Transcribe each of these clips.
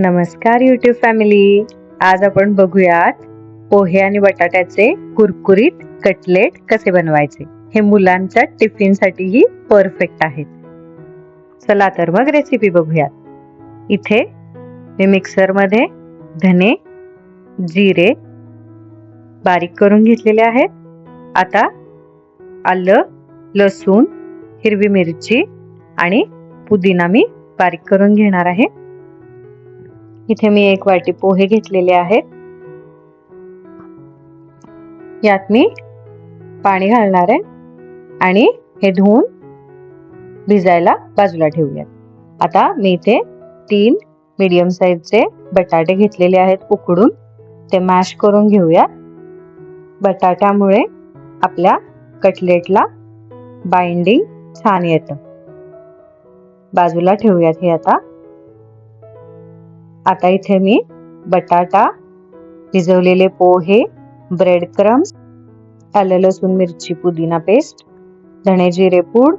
नमस्कार YouTube family आज आपण बघूयात पोहे आणि बटाट्याचे कुरकुरीत कटलेट कसे बनवायचे. हे मुलांच्या टिफिनसाठीही परफेक्ट आहेत. चला तर मग रेसिपी बघूयात. इथे मी मिक्सरमध्ये धने जिरे बारीक करून घेतलेले आहेत. आता आलं लसूण हिरवी मिरची आणि पुदिना मी बारीक करून घेणार आहे. इथे मी एक वाटी पोहे घेतलेले आहेत. यात मी पाणी घालणार आहे आणि हे धुवून भिजायला बाजूला ठेवूयात. आता मी इथे तीन मीडियम साईजचे बटाटे घेतलेले आहेत उकडून. ते मॅश करून घेऊया बटाट्यामुळे आपल्या कटलेटला बाइंडिंग छान येतं. बाजूला ठेवूयात हे आता. आता इथे मी बटाटा भिजवलेले पोहे ब्रेड क्रम्स आलं लसूण मिरची पुदिना पेस्ट धणे जिरे पूड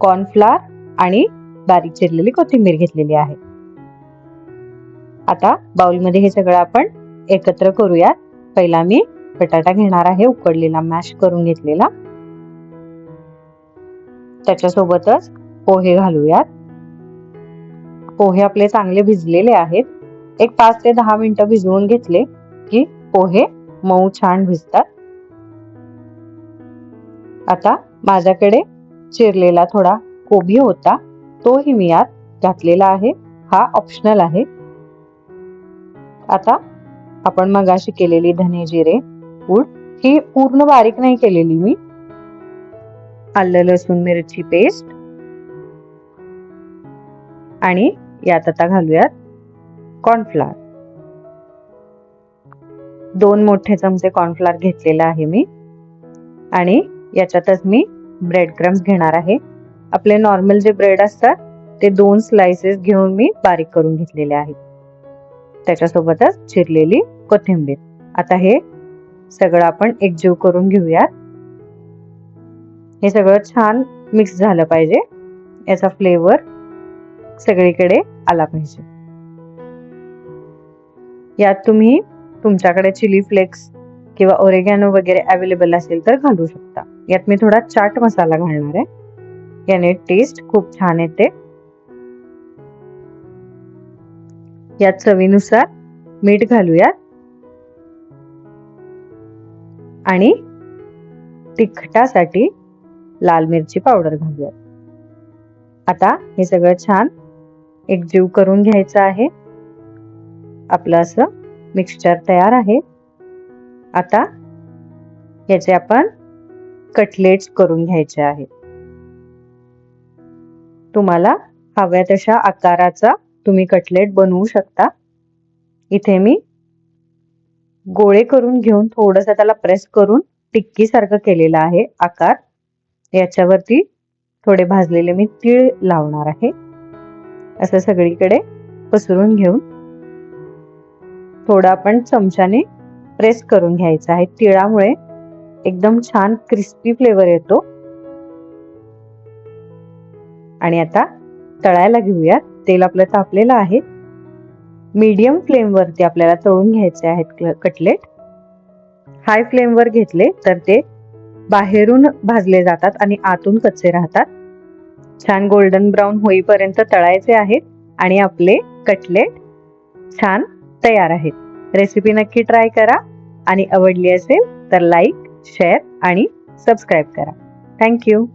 कॉर्नफ्लार आणि बारीक चिरलेली कोथिंबीर घेतलेली आहे. आता बाउलमध्ये हे सगळं आपण एकत्र करूयात. पहिला मी बटाटा घेणार आहे उकडलेला मॅश करून घेतलेला. त्याच्यासोबतच पोहे घालूयात. पोहे आपले चांगले भिजलेले आहेत. एक पाच ते दहा मिनिटं भिजवून घेतले की पोहे मऊ छान भिजतात. आता माझ्याकडे चिरलेला थोडा कोबी होता तोही मी यात घातलेला आहे. हा ऑप्शनल आहे. आता आपण मगाशी केलेली धने जिरे पूड ही पूर्ण बारीक नाही केलेली मी. आलं लसूण मिरची पेस्ट आणि यात आता घालूयात कॉर्नफ्लावर दोन मोठे चमचे कॉर्नफ्लावर घेतलेला आहे मी. आणि याच्यातच मी ब्रेड क्रम्स घेणार आहे. आपले नॉर्मल जे ब्रेड असतात ते दोन स्लाइसेस घेऊन मी बारीक करून घेतलेले आहेत. त्याच्यासोबतच चिरलेली कोथिंबीर. आता हे सगळं आपण एकजीव करून घेऊयात. हे सगळं छान मिक्स झालं पाहिजे. याचा फ्लेवर सगळीकडे आला पाहिजे. यात तुम्ही तुमच्याकडे चिली फ्लेक्स किंवा ओरेगॅनो वगैरे अवेलेबल असेल तर घालू शकता. यात मी थोडा चाट मसाला घालणार आहे. याने टेस्ट खूप छान येते. यात चवीनुसार मीठ घालूयात. आणि तिखटासाठी लाल मिरची पावडर घालूयात. आता हे सगळं छान एक जीव करून घ्यायचा आहे. आपलं असं मिक्सचर तयार आहे. आता याचे आपण कटलेट्स करून घ्यायचे आहेत. तुम्हाला हव्या तशा आकाराचा तुम्ही कटलेट बनवू शकता. इथे मी गोळे करून घेऊन थोडस त्याला प्रेस करून टिक्की सारखं केलेलं आहे आकार. याच्यावरती थोडे भाजलेले मी तीळ लावणार आहे. असं सगळीकडे पसरून घेऊन थोडं आपण चमच्याने प्रेस करून घ्यायचं आहे. तिळामुळे एकदम छान क्रिस्पी फ्लेवर येतो. आणि आता तळायला घेऊयात. तेल आपलं तापलेलं आहे. मीडियम फ्लेमवरती आपल्याला तळून घ्यायचे आहेत कटलेट हाय फ्लेमवर घेतले तर ते बाहेरून भाजले जातात आणि आतून कच्चे राहतात. छान गोल्डन ब्राऊन होईपर्यंत तळायचे आहेत आणि आपले कटलेट छान तयार आहेत. रेसिपी नक्की ट्राय करा आणि आवडली असेल तर लाईक शेअर आणि सबस्क्राईब करा. Thank you